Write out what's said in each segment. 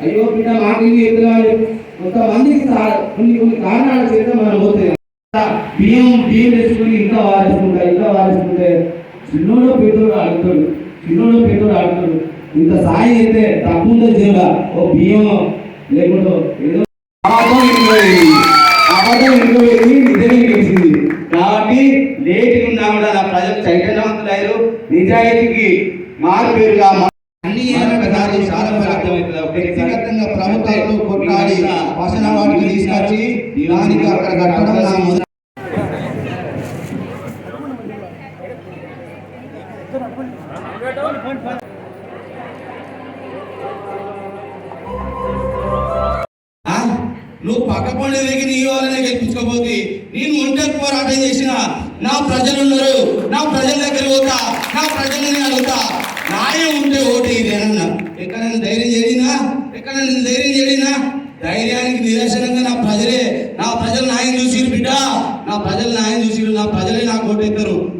అయ్యో బిడ్డ మాకు ఎదురా అని కొంతమందికి కొన్ని కొన్ని కారణాల చేత మనం పోతుంది బియ్యం బియ్యం వేసుకుని ఇంకా వారేసుకుంటా ఇంకా వారేసుకుంటే చిన్నోడు పెద్దోడు అడుగుతాడు చిన్నోడు పెద్దోడు అడుగుతాడు ఇంత సాయం అయితే తప్పుందో జీవుడా ఓ బియ్యం లేకుండా ఏదో అబద్ధం ఇంటిపోయింది నిజమే గెలిచింది కాబట్టి లేటుగా ఉన్నా కూడా నా ప్రజలు చైతన్యవంతులయ్యారు. నిజాయితీకి మారు పేరుగా దానికి అక్కడ కట్టడం? నువ్వు పక్క పండు దిగి నీ వాళ్ళనే గెలిపించుకోపోతే నేను ఒంటరి పోరాటం చేసిన నా ప్రజలు ఉన్నారు నా ప్రజల దగ్గర పోతా నా ప్రజలని అడుగుతా. న్యాయం ఉంటే ఓటు ఇదేనన్నా. ఎక్కడైనా ధైర్యం చేడినా ఎక్కడైనా ధైర్యం చేడినా ధైర్యానికి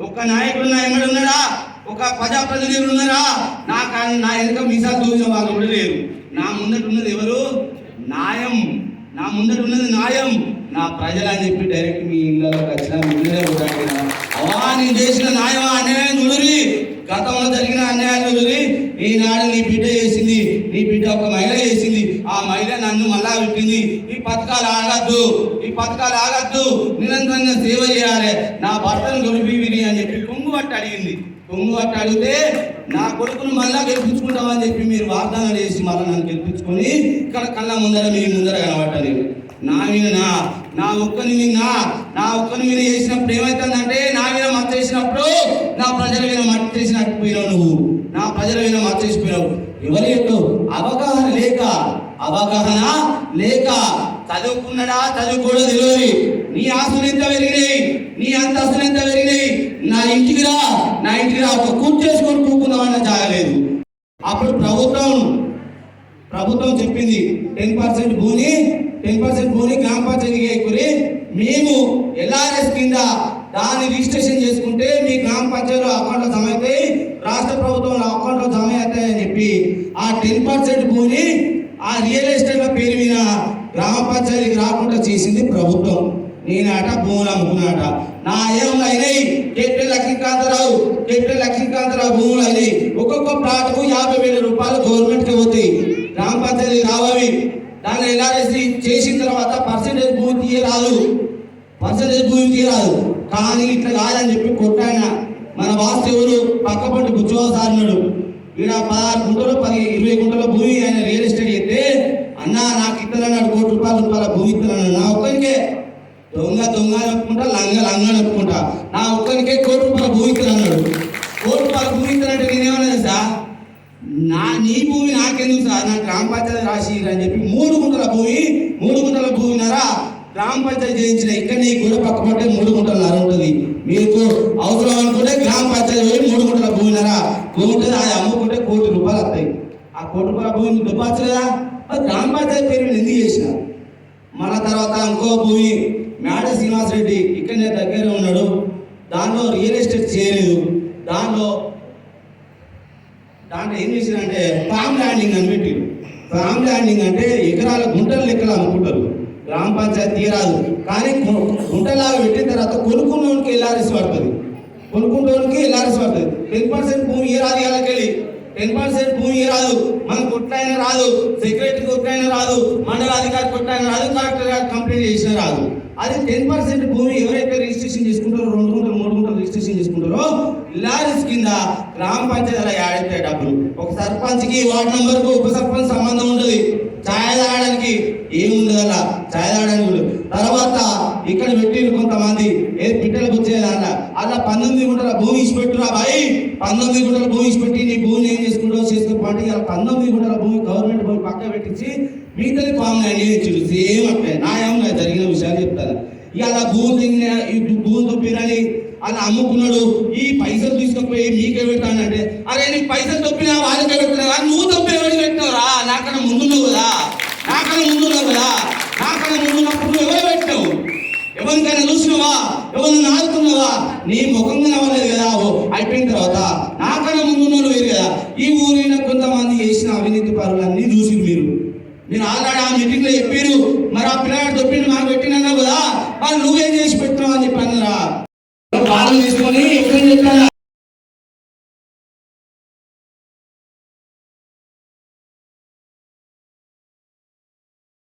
ఒక నాయకుడు నా ఎమ్మడి ఉన్నాడా? ఒక ప్రజాప్రతినిధులు ఉన్నారా నా నా వెనుక మీసాలు చూసిన వాళ్ళు కూడా లేరు నా ముందట ఉన్నది ఎవరు? న్యాయం. నా ముందట ఉన్నది న్యాయం. నా ప్రజలు అని చెప్పి డైరెక్ట్ మీ ఇళ్ళలోకి వచ్చిన ముందే అవా నేను చేసిన న్యాయం అన్యాయం చూడురి గతంలో జరిగిన అన్యాయం చూడురి ఈనాడు నీ బిడ్డ చేసింది. నీ బిడ్డ ఒక మహిళ చేసింది. ఆ మహిళ నన్ను మళ్ళా పెట్టింది ఈ పథకాలు ఆగద్దు. ఈ పథకాలు ఆగద్దు. నిరంతరంగా సేవ చేయాలి. నా భర్తను గొలిపివిని అని చెప్పి కొంగు పట్టి అడిగింది. కొంగు పట్టి అడిగితే నా కొడుకును మళ్ళా గెలిపించుకుంటామని చెప్పి మీరు వాగ్దానం చేసి మళ్ళీ నన్ను గెలిపించుకొని ఇక్కడ కళ్ళ ముందర మీ ముందర కనబట్టాలి నా మీద నా నా ఒక్కని మీద నా నా ఒక్కని మీద చేసినప్పుడు ఏమవుతుందంటే నా మీద మచ్చ చేసినప్పుడు నా ప్రజల మీద మచ్చ చేసినట్టు పోయినావు నువ్వు. నా ప్రజల మీద మత చేసిపోయినావు ఇవ్వలేదు అవగాహన లేక అవగాహన లేక చదువుకున్నాడా చదువుకోడో తెలియదు. నీ ఆస్తులు ఎంత పెరిగినాయి నీ అంతస్తులు ఎంత పెరిగినాయి నా ఇంటికి రా నా ఇంటికి రా ఒక కూర్చేసుకొని కూకుందామన్న జాగలేదు అప్పుడు ప్రభుత్వం ప్రభుత్వం చెప్పింది టెన్ పర్సెంట్ భూమి టెన్ పర్సెంట్ భూమి గ్రామ పంచాయతీకి మేము ఎల్ఆర్ఎస్ కింద దాన్ని రిజిస్ట్రేషన్ చేసుకుంటే మీ గ్రామ పంచాయతీలో అకౌంట్లో జమ అవుతాయి రాష్ట్ర ప్రభుత్వం అకౌంట్లో జమ అవుతాయని చెప్పి టెన్ పర్సెంట్ భూమి ఆ రియల్ ఎస్టేట్ల పేరు మీద గ్రామ పంచాయతీకి రాకుండా చేసింది ప్రభుత్వం. నేనాట భూములు అమ్ముకున్నాట నా ఏం అయినాయి. కెప్టెన్ లక్ష్మీకాంతరావు కెప్టెన్ లక్ష్మీకాంతరావు భూములు అయినాయి. ఒక్కొక్క ప్లాట్కు యాభై వేల రూపాయలు గవర్నమెంట్కి పోతాయి. గ్రామ పంచాయతీ రావవి. దాన్ని ఎలా చేసి చేసిన తర్వాత పర్సెంటేజ్ భూమి తీయరాదు. పర్సెంటేజ్ భూమి తీయరాదు. కానీ ఇట్లా కాదని చెప్పి కొట్టాయన. మన వాస్తవులు ఎవరు? పక్క పంట ఈడ పదహారు గుంటలు పది ఇరవై గుంటల భూమి ఆయన రియల్ ఎస్టేట్ అయితే అన్న నాకు ఇస్తానన్నాడు కోటి రూపాయలు రూపాయల భూమి ఇస్తానన్నాడు నా ఒక్కరికే దొంగ దొంగ అని లంగ లంగ నొప్పుకుంటా నా ఒక్కరికే కోటి రూపాయల భూమి ఇస్తానన్నాడు కోటి రూపాయలు భూమి ఇస్తానంటే నేనేమన్నా సార్ నా నీ భూమి నాకెందుకు సార్? నా గ్రామ పంచాయతీ రాసి అని చెప్పి మూడు గుంటల భూమి మూడు గుంటల భూమినరా గ్రామ పంచాయతీ చేయించిన ఇక్కడ నీ గుడి పక్క పట్టే మూడు గుంటల నర ఉంటుంది. మీకు అవసరం అనుకుంటే గ్రామ పంచాయతీ పోయి మూడు గుంటల భూమినరా భూమి ఉంటుంది అది అమ్ముకుంటే కోటి రూపాయలు వస్తాయి ఆ కోటి రూపాయల భూమిని దుబ్బచ్చలేదా? మరి గ్రామ పంచాయతీ పేరు ఎందుకు చేసిన? మన తర్వాత ఇంకో భూమి మేడ శ్రీనివాసరెడ్డి ఇక్కడనే దగ్గర ఉన్నాడు. దానిలో రియల్ ఎస్టేట్ చేయలేదు. దాంట్లో దాంట్లో ఏం చేసిందంటే ఫామ్ ల్యాండింగ్ అని పెట్టిరు. ఫామ్ ల్యాండింగ్ అంటే ఎకరాల గుంటలు లెక్కలు అనుకుంటారు గ్రామ పంచాయతీ తీరాదు కానీ గుంటలాగా పెట్టిన తర్వాత కొనుక్కున్నోనికి ఎల్ఆర్ఎస్ పడుతుంది. కొనుక్కుంటోనికి ఎల్ఆర్ఎస్ పడుతుంది. టెన్ పర్సెంట్ భూమి ఏ రాదు టెన్ పర్సెంట్ భూమి రాదు. మన కొట్లైనా రాదు. సెక్రటరీ కొట్లైనా రాదు. మండల అధికారి కొట్లైనా రాదు. కలెక్టర్ గారు కంప్లైంట్ చేసినా రాదు. అది టెన్ పర్సెంట్ భూమి ఎవరైతే రిజిస్ట్రేషన్ చేసుకుంటారో రెండు గుంటలు మూడు గుంటలు రిజిస్ట్రేషన్ చేసుకుంటారో లారీస్ కింద గ్రామ పంచాయతీలో యాడ్ డబ్బులు. ఒక సర్పంచ్కి వార్డ్ వార్డు నంబర్ ఉప సర్పంచ్ సంబంధం ఉంటుంది. ఛాయ్ తాగడానికి ఏముండదు అలా? ఛాయ్ తాగడానికి తర్వాత ఇక్కడ పెట్టిరు కొంతమంది ఏ పిట్టలు వచ్చేదాన్న అలా పంతొమ్మిది గుంటల భూమి ఇచ్చి పెట్టురా బాయ్. పంతొమ్మిది గుంటల భూమి ఇచ్చి పెట్టి నీ పంతొమ్మిది గుంటల భూమి గవర్నమెంట్ భూమి పక్క పెట్టించి మిగతాది పాము ఇచ్చారు సేమ్ అట్లే. న్యాయంగా జరిగిన విషయాలు చెప్తాను. ఇవాళ భూమి దిగిన ఈ భూమి తొప్పిరని అలా అమ్ముకున్నాడు. ఈ పైసలు తీసుకుపోయి మీకే పెట్టానంటే అరే నీ పైసలు తొప్పినా వాళ్ళకే పెట్టినా నువ్వు తప్పి ఎవరికి పెట్టినావురా నాకన్నా ముందున్నావు కదా? నాకన్నా ముందున్నావు కదా? నాకన్నా ముందున్నప్పుడు నువ్వు ఎవరు పెట్టావు? ఎవరికైనా చూసినావా? ఎవరిని ఆడుతున్నావా నీ ముఖం నవ్వలేదు కదా ఓ. అయిపోయిన తర్వాత నాకన్నా ముందు వేరు ఈ ఊరైన కొంతమంది చేసిన అవినీతి పరులన్నీ చూసి మీరు. మీరు ఆల్రెడీ ఆ మీటింగ్లో చెప్పారు మరి ఆ పిల్లగాడు దొప్పిని మాకు పెట్టినావు కదా? వాళ్ళు నువ్వేం చేసి పెట్టినావు అని చెప్పి అన్నారా తీసుకొని ఎక్కడ చెప్పారా